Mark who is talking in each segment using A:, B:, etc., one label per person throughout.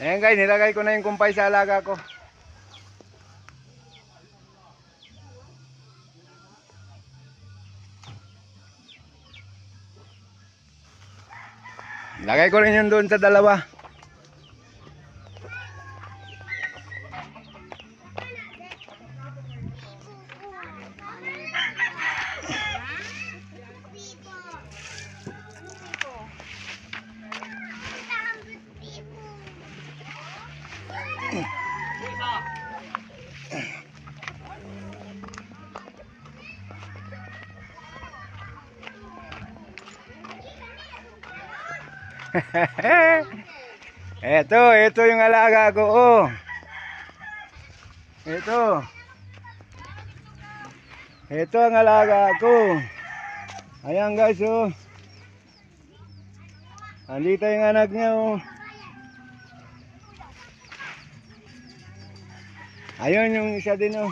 A: Ayan guys, nilagay ko na yung kumpay sa alaga ko. Lagay ko rin yun doon sa dalawa. eto, eto yung alaga ko. Oh. Eto. Ito ang alaga ko. Ayan guys, oh. Andito yung anak niya, oh. Ayun yung isa din, oh.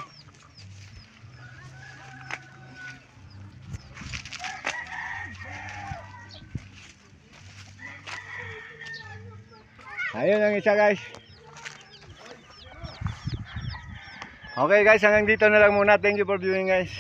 A: Ayun ang isa, guys. Okay guys, hanggang dito na lang muna. Thank you for viewing guys.